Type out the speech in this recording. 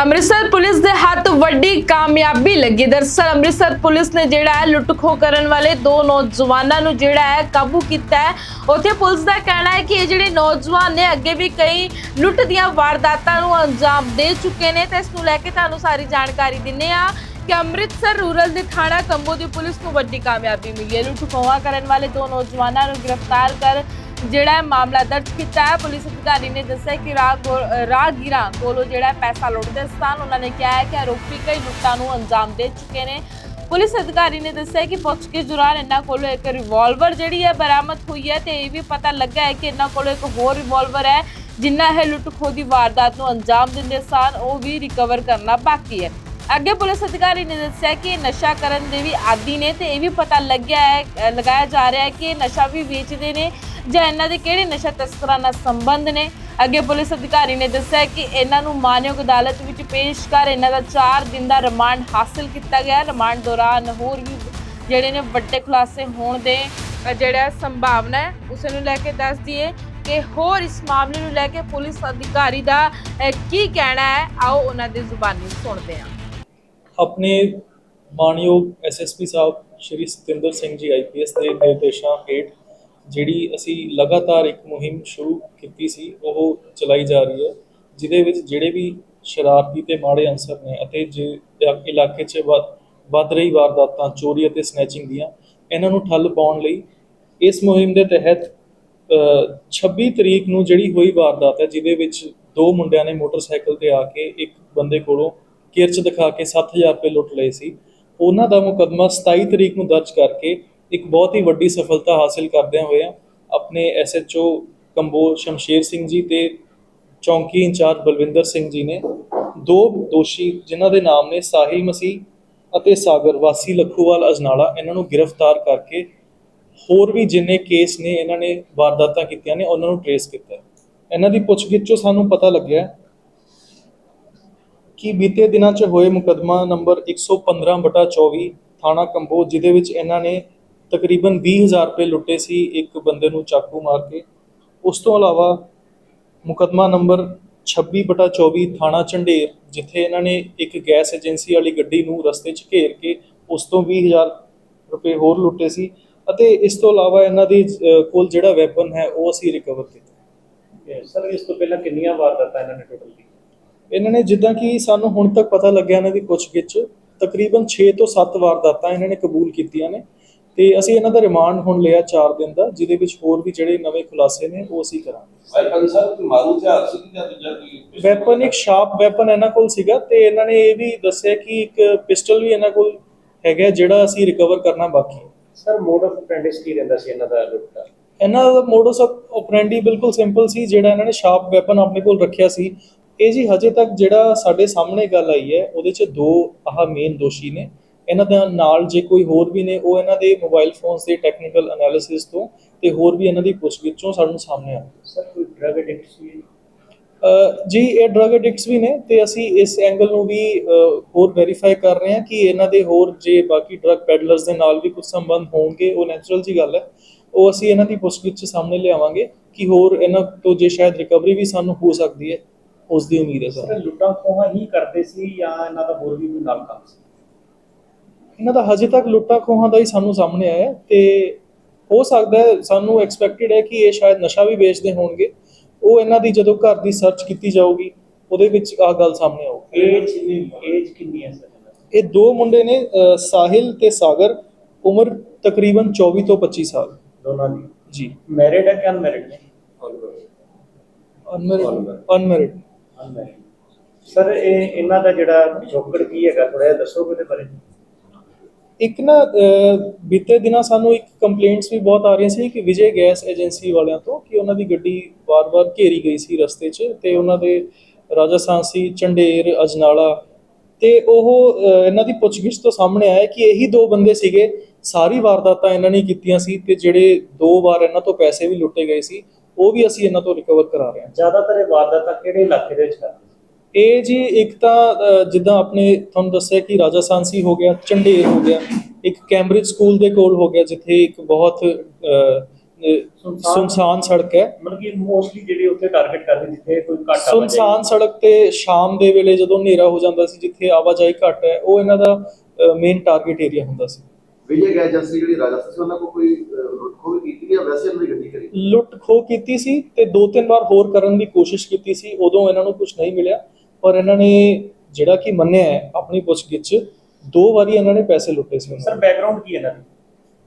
Amritsar police ਦੇ ਹੱਥ ਵੱਡੀ ਕਾਮਯਾਬੀ ਲੱਗੀ। ਦਰਸਲ ਅੰਮ੍ਰਿਤਸਰ ਪੁਲਿਸ ਨੇ ਜਿਹੜਾ ਹੈ ਲੁੱਟ ਖੋਹ ਕਰਨ ਵਾਲੇ ਦੋ ਨੌਜਵਾਨਾਂ ਨੂੰ ਜਿਹੜਾ ਹੈ ਕਾਬੂ ਕੀਤਾ ਹੈ। ਉੱਥੇ ਪੁਲਿਸ ਦਾ ਕਹਿਣਾ ਹੈ ਕਿ ਇਹ ਜਿਹੜੇ ਨੌਜਵਾਨ ਨੇ, ਅੱਗੇ ਵੀ ਕਈ ਲੁੱਟ ਦੀਆਂ ਵਾਰਦਾਤਾਂ ਨੂੰ ਅੰਜਾਮ ਦੇ ਚੁੱਕੇ ਨੇ। ਤੇ ਇਸ ਨੂੰ ਲੈ ਕੇ ਤੁਹਾਨੂੰ ਸਾਰੀ ਜਾਣਕਾਰੀ ਦਿੰਨੇ ਆ ਕਿ ਅੰਮ੍ਰਿਤਸਰ ਰੂਰਲ ਦੇ ਥਾਣਾ ਕੰਬੋ ਦੀ ਪੁਲਿਸ ਨੂੰ ਵੱਡੀ ਕਾਮਯਾਬੀ ਮਿਲੀ ਹੈ। ਲੁੱਟ ਖੋਹਾਂ ਕਰਨ ਵਾਲੇ ਦੋ ਨੌਜਵਾਨਾਂ ਨੂੰ ਗ੍ਰਿਫਤਾਰ ਕਰ ਜਿਹੜਾ ਮਾਮਲਾ ਦਰਜ ਕੀਤਾ ਹੈ, ਪੁਲਿਸ ਅਧਿਕਾਰੀ ਨੇ ਦੱਸਿਆ ਕਿ ਰਾਹ ਰਾਹਗੀਰਾਂ ਕੋਲੋਂ ਜਿਹੜਾ ਪੈਸਾ ਲੁੱਟਦੇ ਸਨ। ਉਹਨਾਂ ਨੇ ਕਿਹਾ ਹੈ ਕਿ ਆਰੋਪੀ ਕਈ ਲੁੱਟਾਂ ਨੂੰ ਅੰਜਾਮ ਦੇ ਚੁੱਕੇ ਨੇ। ਪੁਲਿਸ ਅਧਿਕਾਰੀ ਨੇ ਦੱਸਿਆ ਕਿ ਪੁੱਛਗਿੱਛ ਦੌਰਾਨ ਇਹਨਾਂ ਕੋਲੋਂ ਇੱਕ ਰਿਵਾਲਵਰ ਜਿਹੜੀ ਹੈ ਬਰਾਮਦ ਹੋਈ ਹੈ ਤੇ ਇਹ ਵੀ ਪਤਾ ਲੱਗਾ ਹੈ ਕਿ ਇਹਨਾਂ ਕੋਲੋਂ ਇੱਕ ਹੋਰ ਰਿਵਾਲਵਰ ਹੈ, ਜਿੰਨਾ ਇਹ ਲੁੱਟ ਖੋਹ ਦੀ ਵਾਰਦਾਤ ਨੂੰ ਅੰਜਾਮ ਦਿੰਦੇ ਸਨ, ਉਹ ਵੀ ਰਿਕਵਰ ਕਰਨਾ ਬਾਕੀ ਹੈ। ਅੱਗੇ ਪੁਲਿਸ ਅਧਿਕਾਰੀ ਨੇ ਦੱਸਿਆ ਕਿ ਨਸ਼ਾ ਕਰਨ ਦੇ ਵੀ ਆਦੀ ਨੇ ਤੇ ਇਹ ਵੀ ਪਤਾ ਲੱਗਿਆ ਹੈ ਲਗਾਇਆ ਜਾ ਰਿਹਾ ਹੈ ਕਿ ਇਹ ਨਸ਼ਾ ਵੀ ਵੇਚਦੇ ਨੇ। ਜਾਂ ਇਹਨਾਂ ਦੇ ਕਿਹੜੇ ਨਸ਼ਾ ਤਸਕਰਾਂ ਨਾਲ ਸੰਬੰਧ ਨੇ? ਅੱਗੇ ਪੁਲਿਸ ਅਧਿਕਾਰੀ ਨੇ ਦੱਸਿਆ ਕਿ ਇਹਨਾਂ ਨੂੰ ਮਾਨਯੋਗ ਅਦਾਲਤ ਵਿੱਚ ਪੇਸ਼ ਕਰ ਇਹਨਾਂ ਦਾ 4 ਦਿਨ ਦਾ ਰਿਮਾਂਡ ਹਾਸਲ ਕੀਤਾ ਗਿਆ। ਰਿਮਾਂਡ ਦੌਰਾਨ ਹੋਰ ਵੀ ਜਿਹੜੇ ਨੇ ਵੱਡੇ ਖੁਲਾਸੇ ਹੋਣ ਦੇ ਜਿਹੜਾ ਸੰਭਾਵਨਾ ਹੈ, ਉਸ ਨੂੰ ਲੈ ਕੇ ਦੱਸ ਦਈਏ ਕਿ ਹੋਰ ਇਸ ਮਾਮਲੇ ਨੂੰ ਲੈ ਕੇ ਪੁਲਿਸ ਅਧਿਕਾਰੀ ਦਾ ਕੀ ਕਹਿਣਾ ਹੈ? ਆਓ ਉਹਨਾਂ ਦੀ ਜ਼ੁਬਾਨੀ ਸੁਣਦੇ ਹਾਂ। ਆਪਣੇ ਮਾਨਯੋਗ ਐਸਐਸਪੀ ਸਾਹਿਬ ਸ਼੍ਰੀ ਸਤਿੰਦਰ ਸਿੰਘ ਜੀ ਆਈਪੀਐਸ ਦੇ ਨਿਰਦੇਸ਼ਾਂ ਹੇਠ ਜਿਹੜੀ ਅਸੀਂ ਲਗਾਤਾਰ ਇੱਕ ਮੁਹਿੰਮ ਸ਼ੁਰੂ ਕੀਤੀ ਸੀ ਉਹ ਚਲਾਈ ਜਾ ਰਹੀ ਹੈ ਜਿਹਦੇ ਵਿੱਚ ਜਿਹੜੇ ਵੀ ਸ਼ਰਾਰਤੀ ਤੇ ਮਾੜੇ ਅੰਸਰ ਨੇ ਅਤੇ ਜੇ ਇਲਾਕੇ 'ਚ ਵ- ਵੱਧ ਰਹੀ ਵਾਰਦਾਤਾਂ ਚੋਰੀ ਅਤੇ ਸਨੈਚਿੰਗ ਦੀਆਂ ਇਹਨਾਂ ਨੂੰ ਠੱਲ ਪਾਉਣ ਲਈ ਇਸ ਮੁਹਿੰਮ ਦੇ ਤਹਿਤ ਅ, 26 ਤਰੀਕ ਨੂੰ ਜਿਹੜੀ ਹੋਈ ਵਾਰਦਾਤ ਹੈ ਜਿਹਦੇ ਵਿੱਚ ਦੋ ਮੁੰਡਿਆਂ ਨੇ ਮੋਟਰਸਾਈਕਲ ਤੇ ਆ ਕੇ ਇੱਕ ਬੰਦੇ ਕੋਲੋਂ ਕਿਰਚ ਦਿਖਾ ਕੇ 7000 ਰੁਪਏ ਲੁੱਟ ਲਏ ਸੀ। ਉਹਨਾਂ ਦਾ ਮੁਕੱਦਮਾ 27 ਤਰੀਕ ਨੂੰ ਦਰਜ ਕਰਕੇ ਇੱਕ ਬਹੁਤ ਹੀ ਵੱਡੀ ਸਫਲਤਾ ਹਾਸਲ ਕਰਦਿਆਂ ਹੋਇਆ ਆਪਣੇ ਐਸਐਚਓ ਕੰਬੋ ਸ਼ਮਸ਼ੇਰ ਸਿੰਘ ਜੀ ਤੇ ਚੌਂਕੀ ਇੰਚਾਰਜ ਬਲਵਿੰਦਰ ਸਿੰਘ ਜੀ ਨੇ ਦੋ ਦੋਸ਼ੀ ਜਿਨ੍ਹਾਂ ਦੇ ਨਾਮ ਨੇ ਸਾਹਿਲ ਮਸੀਹ ਅਤੇ ਸਾਗਰ, ਵਾਸੀ ਲਖੂਵਾਲ ਅਜਨਾਲਾ, ਇਹਨਾਂ ਨੂੰ ਗ੍ਰਿਫਤਾਰ ਕਰਕੇ ਹੋਰ ਵੀ ਜਿੰਨੇ ਕੇਸ ਨੇ ਇਹਨਾਂ ਨੇ ਵਾਰਦਾਤਾਂ ਕੀਤੀਆਂ ਨੇ, ਉਹਨਾਂ ਨੂੰ ਟਰੇਸ ਕੀਤਾ ਇਹਨਾਂ ਦੀ ਪੁੱਛਗਿੱਛ ਚੋਂ ਸਾਨੂੰ ਪਤਾ ਲੱਗਿਆ ਕਿ ਬੀਤੇ ਦਿਨਾਂ 'ਚ ਹੋਏ ਮੁਕੱਦਮਾ ਨੰਬਰ 115 ਬਟਾ 24 ਥਾਣਾ ਕੰਬੋਜ ਜਿਹਦੇ ਵਿੱਚ ਇਹਨਾਂ ਨੇ ਤਕਰੀਬਨ 20000 ਰੁਪਏ ਲੁੱਟੇ ਸੀ ਇੱਕ ਬੰਦੇ ਨੂੰ ਚਾਕੂ ਮਾਰ ਕੇ। ਉਸ ਤੋਂ ਇਲਾਵਾ ਮੁਕੱਦਮਾ ਨੰਬਰ 26 ਬਟਾ 24 ਥਾਣਾ ਝੰਡੇਰ ਜਿੱਥੇ ਇਹਨਾਂ ਨੇ ਇੱਕ ਗੈਸ ਏਜੰਸੀ ਵਾਲੀ ਗੱਡੀ ਨੂੰ ਰਸਤੇ 'ਚ ਘੇਰ ਕੇ ਉਸ ਤੋਂ 20000 ਰੁਪਏ ਹੋਰ ਲੁੱਟੇ ਸੀ ਅਤੇ ਇਸ ਤੋਂ ਇਲਾਵਾ ਇਹਨਾਂ ਦੀ ਕੋਲ ਜਿਹੜਾ ਵੈਪਨ ਹੈ ਉਹ ਅਸੀਂ ਰਿਕਵਰ ਕੀਤਾ। ਸਰ ਇਸ ਤੋਂ ਪਹਿਲਾਂ ਕਿੰਨੀਆਂ ਵਾਰਦਾਤਾਂ ਇਹਨਾਂ ਨੇ ਟੋਟਲ ਕੀਤੀਆਂ? ਇਹਨਾਂ ਨੇ ਜਿੱਦਾਂ ਕਿ ਸਾਨੂੰ ਹੁਣ ਤੱਕ ਪਤਾ ਲੱਗਿਆ ਇਹਨਾਂ ਦੀ ਪੁੱਛਗਿੱਛ ਤਕਰੀਬਨ 6 ਤੋਂ 7 ਵਾਰਦਾਤਾਂ ਇਹਨਾਂ ਨੇ ਕਬੂਲ ਕੀਤੀਆਂ ਨੇ। ਤੇ ਅਸੀਂ ਇਹਨਾਂ ਦਾ ਰਿਮਾਂਡ ਹੁਣ ਲਿਆ 4 ਦਿਨ ਦਾ ਜਿਹਦੇ ਵਿੱਚ ਹੋਰ ਵੀ ਜਿਹੜੇ ਨਵੇਂ ਖੁਲਾਸੇ ਨੇ ਉਹ ਅਸੀਂ ਕਰਾਂਗੇ। ਵੈਪਨ ਸਾਹਿਬ ਕੋਈ ਮਾਰੂ ਹਥਿਆਰ ਸੀ ਜਾਂ ਦੂਜਾ ਕੋਈ ਵੈਪਨ ਇੱਕ ਸ਼ਾਰਪ ਵੈਪਨ ਇਹਨਾਂ ਕੋਲ ਸੀਗਾ ਤੇ ਇਹਨਾਂ ਨੇ ਇਹ ਵੀ ਦੱਸਿਆ ਕਿ ਇੱਕ ਪਿਸਟਲ ਵੀ ਇਹਨਾਂ ਕੋਲ ਹੈਗਾ ਜਿਹੜਾ ਅਸੀਂ ਰਿਕਵਰ ਕਰਨਾ ਬਾਕੀ ਹੈ। ਸਰ ਮੋਡ ਆਫ ਅਪ੍ਰੈਂਟਿਸ ਕੀ ਰਹਿੰਦਾ ਸੀ ਇਹਨਾਂ ਦਾ ਲੁੱਟ ਦਾ? ਇਹਨਾਂ ਦਾ ਮੋਡਸ ਆਪਰੈਂਡੀ ਬਿਲਕੁਲ ਸਿੰਪਲ ਸੀ ਜਿਹੜਾ ਇਹਨਾਂ ਨੇ ਸ਼ਾਰਪ ਵੈਪਨ ਆਪਣੇ ਕੋਲ ਰੱਖਿਆ ਸੀ। ਇਹ ਜੀ ਹਜੇ ਤੱਕ ਜਿਹੜਾ ਸਾਡੇ ਸਾਹਮਣੇ ਗੱਲ ਆਈ ਹੈ ਉਹਦੇ 'ਚ ਦੋ ਆਹ ਮੇਨ ਦੋਸ਼ੀ ਨੇ। ਇਹਨਾਂ ਦੇ ਨਾਲ ਜੇ ਕੋਈ ਹੋਰ ਵੀ ਨੇ ਉਹ ਇਹਨਾਂ ਦੇ ਮੋਬਾਈਲ ਫੋਨਸ ਦੇ ਟੈਕਨੀਕਲ ਐਨਾਲਿਸਿਸ ਤੋਂ ਤੇ ਹੋਰ ਵੀ ਇਹਨਾਂ ਦੀ ਪੁੱਛਗਿੱਛੋਂ ਸਾਨੂੰ ਸਾਹਮਣੇ ਆ ਸਰ ਕੋਈ ਡਰਗ ਅ, ਜੀ ਇਹ ਡਰਗ ਐਡਿਕਟਸ ਵੀ ਨੇ ਤੇ ਅਸੀਂ ਇਸ ਐਂਗਲ ਨੂੰ ਵੀ ਹੋਰ ਵੈਰੀਫਾਈ ਕਰ ਰਹੇ ਹਾਂ ਕਿ ਇਹਨਾਂ ਦੇ ਹੋਰ ਜੇ ਬਾਕੀ ਡਰਗ ਪੈਡਲਰਸ ਦੇ ਨਾਲ ਵੀ ਕੁਝ ਸੰਬੰਧ ਹੋਣਗੇ ਉਹ ਨੈਚੁਰਲ ਜੀ ਗੱਲ ਹੈ। ਉਹ ਅਸੀਂ ਇਹਨਾਂ ਦੀ ਪੁੱਛਗਿੱਛ ਸਾਹਮਣੇ ਲਿਆਵਾਂਗੇ ਕਿ ਹੋਰ ਇਹਨਾਂ ਤੋਂ ਜੇ ਸ਼ਾਇਦ ਰਿਕਵਰੀ ਵੀ ਸਾਨੂੰ ਹੋ ਸਕਦੀ ਹੈ ਉਸ ਦੀ ਉਮੀਦ ਹੈ ਸਰ। ਲੁੱਟਾਂ ਖੋਹਾਂ ਹੀ ਕਰਦੇ ਸੀ ਜਾਂ ਇਹਨਾਂ ਦਾ ਹੋਰ ਵੀ ਕੋਈ ਨਾਲ ਕੰਮ ਸੀ? ਇਹਨਾਂ ਦਾ ਹਜੇ ਤੱਕ ਲੁੱਟਾਂ ਖੋਹਾਂ ਦਾ ਹੀ ਸਾਨੂੰ ਸਾਹਮਣੇ ਆਇਆ ਤੇ ਹੋ ਸਕਦਾ ਹੈ ਸਾਨੂੰ ਐਕਸਪੈਕਟਡ ਹੈ ਕਿ ਇਹ ਸ਼ਾਇਦ ਨਸ਼ਾ ਵੀ ਵੇਚਦੇ ਹੋਣਗੇ। ਉਹ ਇਹਨਾਂ ਦੀ ਜਦੋਂ ਘਰ ਦੀ ਸਰਚ ਕੀਤੀ ਜਾਊਗੀ ਉਹਦੇ ਵਿੱਚ ਆ ਗੱਲ ਸਾਹਮਣੇ ਆਊਗੀ। ਏਜ ਏਜ ਕਿੰਨੀ ਹੈ ਸਰ? ਇਹ ਦੋ ਮੁੰਡੇ ਨੇ ਸਾਹਿਲ ਤੇ ਸਾਗਰ। ਉਮਰ ਤਕਰੀਬਨ 24 ਤੋਂ 25 ਸਾਲ। ਦੋਨਾਂ ਦੀ? ਜੀ। ਮੈਰਿਡ ਹੈ ਕਿ ਅਨਮੈਰਿਡ ਨੇ ਅਨਮੈਰਿਡ ਅਨਮੈਰਿਡ ਅਨਮੈਰਿਡ ਸਰ ਇਹ ਇਹਨਾਂ ਦਾ ਜਿਹੜਾ ਜੋਕੜ ਕੀ ਹੈਗਾ ਥੋੜਾ ਜਿਹਾ ਦੱਸੋਗੇ ਉਹਦੇ ਬਾਰੇ? ਇੱਕ ਨਾ ਬੀਤੇ ਦਿਨਾਂ ਸਾਨੂੰ ਇੱਕ ਕੰਪਲੇਂਟਸ ਵੀ ਬਹੁਤ ਆ ਰਹੀਆਂ ਸੀ ਕਿ ਵਿਜੇ ਗੈਸ ਏਜੰਸੀ ਵਾਲਿਆਂ ਤੋਂ ਕਿ ਉਹਨਾਂ ਦੀ ਗੱਡੀ ਵਾਰ-ਵਾਰ ਘੇਰੀ ਗਈ ਸੀ ਰਸਤੇ 'ਚ ਤੇ ਉਹਨਾਂ ਦੇ ਰਾਜਸਥਾਨ ਸੀ, ਚੰਡੇਰ, ਅਜਨਾਲਾ ਤੇ ਉਹ ਇਹਨਾਂ ਦੀ ਪੁੱਛਗਿੱਛ ਤੋਂ ਸਾਹਮਣੇ ਆਇਆ ਕਿ ਇਹੀ ਦੋ ਬੰਦੇ ਸੀਗੇ, ਸਾਰੀ ਵਾਰਦਾਤਾਂ ਇਹਨਾਂ ਨੇ ਕੀਤੀਆਂ ਸੀ ਤੇ ਜਿਹੜੇ ਦੋ ਵਾਰ ਇਹਨਾਂ ਤੋਂ ਪੈਸੇ ਵੀ ਲੁੱਟੇ ਗਏ ਸੀ, ਉਹ ਵੀ ਅਸੀਂ ਇਹਨਾਂ ਤੋਂ ਰਿਕਵਰ ਕਰਾ ਰਹੇ ਹਾਂ। ਜ਼ਿਆਦਾਤਰ ਇਹ ਵਾਰਦਾਤਾਂ ਕਿਹੜੇ ਇਲਾਕੇ ਦੇ ਵਿੱਚ ਕਰਦੇ ਇਹ ਜੀ ਇੱਕ ਤਾਂ ਜਿੱਦਾਂ ਆਪਣੇ ਤੁਹਾਨੂੰ ਦੱਸਿਆ ਕਿ ਰਾਜਾ ਸਾਂਸੀ ਹੋ ਗਿਆ ਚੰਡੇਰ ਹੋ ਗਿਆ ਇੱਕ ਕੈਂਬਰਿਜ ਸਕੂਲ ਦੇ ਕੋਲ ਹੋ ਗਿਆ ਜਿੱਥੇ ਇੱਕ ਬਹੁਤ ਸੁਨਸਾਨ ਸੜਕ ਹੈ। ਮਤਲਬ ਕਿ ਮੋਸਟਲੀ ਜਿਹੜੇ ਉੱਥੇ ਟਾਰਗੇਟ ਕਰਦੇ ਜਿੱਥੇ ਕੋਈ ਘੱਟ ਆਵਾਜਾਈ ਸੁਨਸਾਨ ਸੜਕ ਤੇ ਸ਼ਾਮ ਦੇ ਵੇਲੇ ਜਦੋਂ ਹਨੇਰਾ ਹੋ ਜਾਂਦਾ ਸੀ ਜਿੱਥੇ ਆਵਾਜਾਈ ਘੱਟ ਹੈ ਉਹ ਇਹਨਾਂ ਦਾ ਮੇਨ ਟਾਰਗੇਟ ਏਰੀਆ ਹੁੰਦਾ ਸੀ। ਵਿਜੇ ਗੈਸ ਏਜੰਸੀ ਜਿਹੜੀ ਰਾਜਸਥਾਨ ਸੀ ਉਹਨਾਂ ਕੋਲ ਕੋਈ ਲੁੱਟਖੋ ਵੀ ਕੀਤੀ ਗਿਆ ਵੈਸੇ ਇਹਨਾਂ ਦੀ ਗੱਡੀ ਕਰੀ ਲੁੱਟ ਖੋਹ ਕੀਤੀ ਸੀ ਤੇ ਦੋ ਤਿੰਨ ਵਾਰ ਹੋਰ ਕਰਨ ਦੀ ਕੋਸ਼ਿਸ਼ ਕੀਤੀ ਸੀ ਉਦੋਂ ਇਹਨਾਂ ਨੂੰ ਕੁਝ ਨਹੀਂ ਮਿਲਿਆ। ਪਰ ਇਹਨਾਂ ਨੇ ਜਿਹੜਾ ਕਿ ਮੰਨਿਆ ਹੈ ਆਪਣੀ ਪੁੱਛਗਿੱਛ 'ਚ, ਦੋ ਵਾਰੀ ਇਹਨਾਂ ਨੇ ਪੈਸੇ ਲੁੱਟੇ ਸੀ ਉਹਨਾਂ ਸਰ ਤੋਂ। ਬੈਕਗ੍ਰਾਉਂਡ ਕੀ ਹੈ ਇਹਨਾਂ ਦੀ